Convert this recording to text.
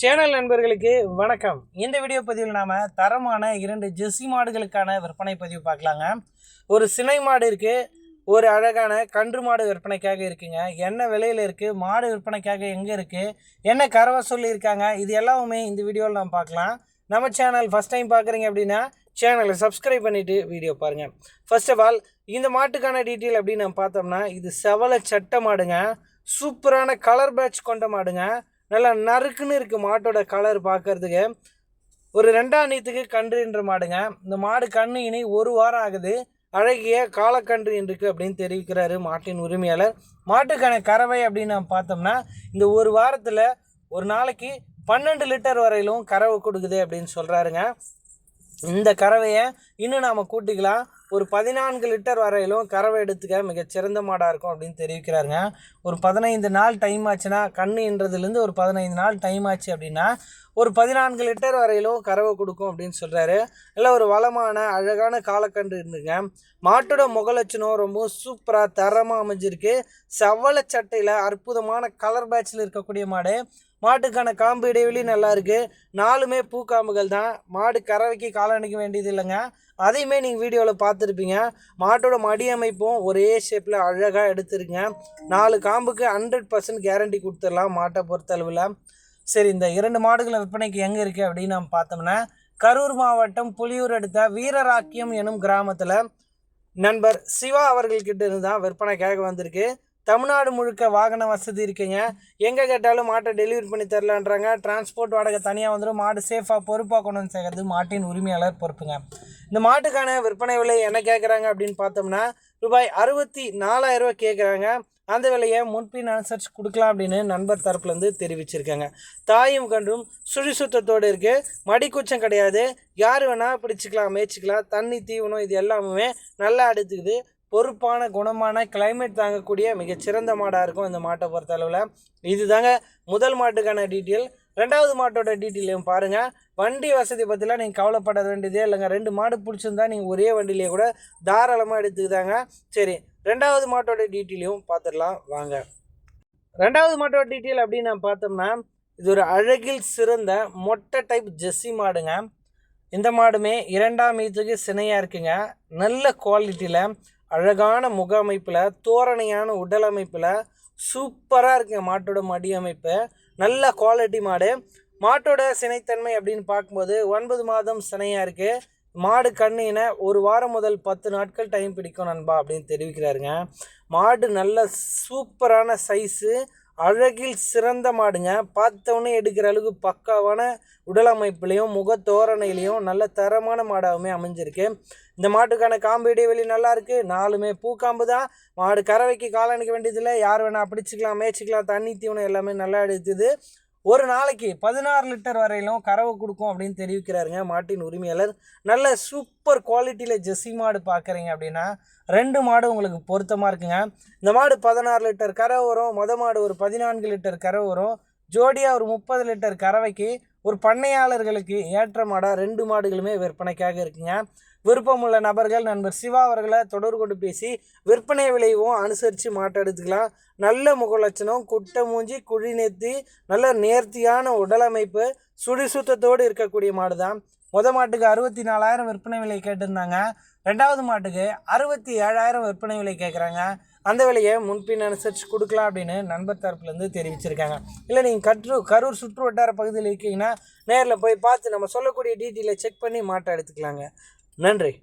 Channel நண்பர்களுக்கு வணக்கம். இந்த வீடியோ பதிவில் நாம் தரமான இரண்டு ஜெர்சி மாடுகளுக்கான விற்பனை பதிவு பார்க்கலாங்க. ஒரு சினை மாடு இருக்குது ஒரு அழகான கன்று மாடு விற்பனைக்காக இருக்குங்க. என்ன விலையில் இருக்குது மாடு விற்பனைக்காக எங்கே இருக்குது என்ன கறவை சொல்லியிருக்காங்க இது எல்லாமே இந்த வீடியோவில் நாம் பார்க்கலாம். நம்ம சேனல் ஃபஸ்ட் டைம் பார்க்குறீங்க அப்படின்னா சேனலை சப்ஸ்கிரைப் பண்ணிவிட்டு வீடியோ பாருங்கள் ஃபர்ஸ்ட் ஆஃப் ஆல் இந்த மாட்டுக்கான டீட்டெயில் அப்படின்னு நம்ம பார்த்தோம்னா இது செவலை சட்டை மாடுங்க. சூப்பரான கலர் பேட்ச் கொண்ட மாடுங்க. நல்லா நறுக்குன்னு இருக்குது மாட்டோட கலர் பார்க்கறதுக்கு. ஒரு ரெண்டாம் நீத்துக்கு கன்றுன்ற மாடுங்க. இந்த மாடு கன்று இனி ஒரு வாரம் ஆகுது. அழகிய காலக்கன்று இருக்கு அப்படின்னு தெரிவிக்கிறாரு மாட்டின் உரிமையாளர். மாட்டுக்கான கறவை அப்படின்னு நம்ம பார்த்தோம்னா இந்த ஒரு வாரத்தில் ஒரு நாளைக்கு பன்னெண்டு லிட்டர் வரையிலும் கறவை கொடுக்குது அப்படின்னு சொல்கிறாருங்க இந்த கறவையை இன்னும் நாம் கூட்டிக்கலாம். ஒரு பதினான்கு லிட்டர் வரையிலும் கறவை எடுத்துக்க மிகச்சிறந்த மாடாக இருக்கும் அப்படின்னு தெரிவிக்கிறாருங்க. ஒரு பதினைந்து நாள் டைம் ஆச்சுன்னா கண்ணுன்றதுலேருந்து ஒரு பதினைந்து நாள் டைம் ஆச்சு அப்படின்னா ஒரு பதினான்கு லிட்டர் வரையிலும் கறவை கொடுக்கும் அப்படின்னு சொல்கிறாரு இல்லை ஒரு வளமான அழகான காலக்கன்று இருந்துங்க. மாட்டோட முகலட்சணம் ரொம்ப சூப்பராக தரமாக அமைஞ்சிருக்கு. செவ்வளை சட்டையில் அற்புதமான கலர் பேட்சில் இருக்கக்கூடிய மாடு. மாட்டுக்கான காம்பு இடைவெளி நல்லா இருக்குது நாலுமே பூக்காம்புகள் தான். மாடு கறவைக்கு காலணிக்க வேண்டியது இல்லைங்க. அதையுமே நீங்கள் வீடியோவில் பார்த்துருப்பீங்க. மாட்டோட மடி அமைப்பும் ஒரே ஷேப்பில் அழகாக எடுத்துருங்க. நாலு காம்புக்கு ஹண்ட்ரட் பர்சன்ட் கேரண்டி கொடுத்துடலாம் மாட்டை பொறுத்தளவில். சரி இந்த இரண்டு மாடுகளை விற்பனைக்கு எங்கே இருக்குது அப்படின்னு நம்ம பார்த்தோம்னா கரூர் மாவட்டம் புலியூர் அடுத்த வீரராக்கியம் எனும் கிராமத்தில் நண்பர் சிவா அவர்கள்கிட்ட இருந்து தான் விற்பனைக்காக வந்திருக்கு. தமிழ்நாடு முழுக்க வாகன வசதி இருக்குங்க. எங்கே கேட்டாலும் மாட்டை டெலிவரி பண்ணி தரலான்றாங்க. டிரான்ஸ்போர்ட் வாடகை தனியாக வந்துடும் மாடு சேஃபாக பொறுப்பாக கொண்டு வந்து சேர்க்கறது மாட்டின் உரிமையாளர் பொறுப்புங்க. இந்த மாட்டுக்கான விற்பனை விலை என்ன கேட்குறாங்க அப்படின்னு பார்த்தோம்னா ரூபாய் அறுபத்தி நாலாயிரம் ரூபாய் கேட்குறாங்க அந்த விலையை முன்பின் அனுசரித்து கொடுக்கலாம் அப்படின்னு நண்பர் தரப்புலேருந்து தெரிவிச்சிருக்காங்க. தாயும் கன்றும் சுழிசுத்தத்தோடு இருக்குது மடிக்குச்சம் கிடையாது. யார் வேணால் பிடிச்சிக்கலாம் மேய்ச்சிக்கலாம். தண்ணி தீவனம் இது எல்லாமே நல்லா எடுத்துக்குது பொறுப்பான குணமான கிளைமேட் தாங்கக்கூடிய மிகச்சிறந்த மாடாக இருக்கும் இந்த மாட்டை பொறுத்த அளவில் இது தாங்க முதல் மாட்டுக்கான டீட்டெயில் ரெண்டாவது மாட்டோட டீட்டெயிலையும் பாருங்கள் வண்டி வசதி பற்றிலாம் நீங்கள் கவலைப்பட வேண்டியதே இல்லைங்க. ரெண்டு மாடு பிடிச்சிருந்தா நீங்கள் ஒரே வண்டியிலே கூட தாராளமாக எடுத்துக்கிட்டாங்க சரி ரெண்டாவது மாட்டோட டீட்டெயிலையும் பார்த்துடலாம் வாங்க. ரெண்டாவது மாட்டோட டீட்டெயில் அப்படின்னு நான் பார்த்தோம்னா இது ஒரு அழகில் சிறந்த மொட்டை டைப் ஜெஸ்ஸி மாடுங்க. இந்த மாடுமே இரண்டாம் மீத்துக்கு சினையாக இருக்குங்க. நல்ல குவாலிட்டியில் அழகான முக அமைப்பில் தோரணையான உடல் அமைப்பில் சூப்பராக இருக்குங்க மாட்டோட மடி அமைப்பு. நல்ல குவாலிட்டி மாடு. மாட்டோட சினைத்தன்மை அப்படின்னு பார்க்கும்போது ஒன்பது மாதம் சினையாக இருக்குது மாடு கண்ணின ஒரு வாரம் முதல் பத்து நாட்கள் டைம் பிடிக்கும் நண்பா அப்படின்னு தெரிவிக்கிறாருங்க. மாடு நல்ல சூப்பரான சைஸு அழகில் சிறந்த மாடுங்க. பார்த்தவொன்னே எடுக்கிற அளவுக்கு பக்காவான உடல் அமைப்புலையும் முகத்தோரணையிலையும் நல்ல தரமான மாடாகவுமே அமைஞ்சிருக்கு. இந்த மாட்டுக்கான காம்பு இடைவெளி நல்லா இருக்குது நாலுமே பூக்காம்பு தான். மாடு கறவைக்கு காலணிக்க வேண்டியதில்லை. யார் வேணால் பிடிச்சிக்கலாம் மேய்ச்சிக்கலாம் தண்ணி தீவனம் எல்லாமே நல்லா எடுத்துது. ஒரு நாளைக்கு பதினாறு லிட்டர் வரையிலும் கறவை கொடுக்கும் அப்படின்னு தெரிவிக்கிறாருங்க மாட்டின் உரிமையாளர். நல்ல சூப்பர் குவாலிட்டியில் ஜெஸ்ஸி மாடு பார்க்குறீங்க அப்படின்னா ரெண்டு மாடு உங்களுக்கு பொருத்தமாக இருக்குங்க. இந்த மாடு பதினாறு லிட்டர் கறவை வரும் மொத மாடு ஒரு பதினான்கு லிட்டர் கறவை வரும். ஜோடியாக ஒரு முப்பது லிட்டர் கறவைக்கு ஒரு பண்ணையாளர்களுக்கு ஏற்ற மாடாக ரெண்டு மாடுகளுமே விற்பனைக்காக இருக்குங்க. விருப்பமுள்ள நபர்கள் நண்பர் சிவா அவர்களை தொடர்பு கொண்டு பேசி விற்பனை விலையும் அனுசரித்து மாட்டை எடுத்துக்கலாம். நல்ல முகலட்சணம் குட்டை மூஞ்சி குழி நெத்தி நல்ல நேர்த்தியான உடலமைப்பு சுடிசுத்தத்தோடு இருக்கக்கூடிய மாடு தான் முத மாட்டுக்கு அறுபத்தி நாலாயிரம் விற்பனை விலை கேட்டிருந்தாங்க. ரெண்டாவது மாட்டுக்கு அறுபத்தி ஏழாயிரம் விற்பனை விலை கேட்குறாங்க அந்த விலையை முன்பின் அனுசரித்து கொடுக்கலாம் அப்படின்னு நண்பர் தரப்புலேருந்து தெரிவிச்சிருக்காங்க. இல்லை நீங்கள் கற்று கரூர் சுற்று வட்டார பகுதியில் இருக்கீங்கன்னா நேரில் போய் பார்த்து நம்ம சொல்லக்கூடிய டீட்டெயிலை செக் பண்ணி மாட்டை எடுத்துக்கலாங்க. நன்றி.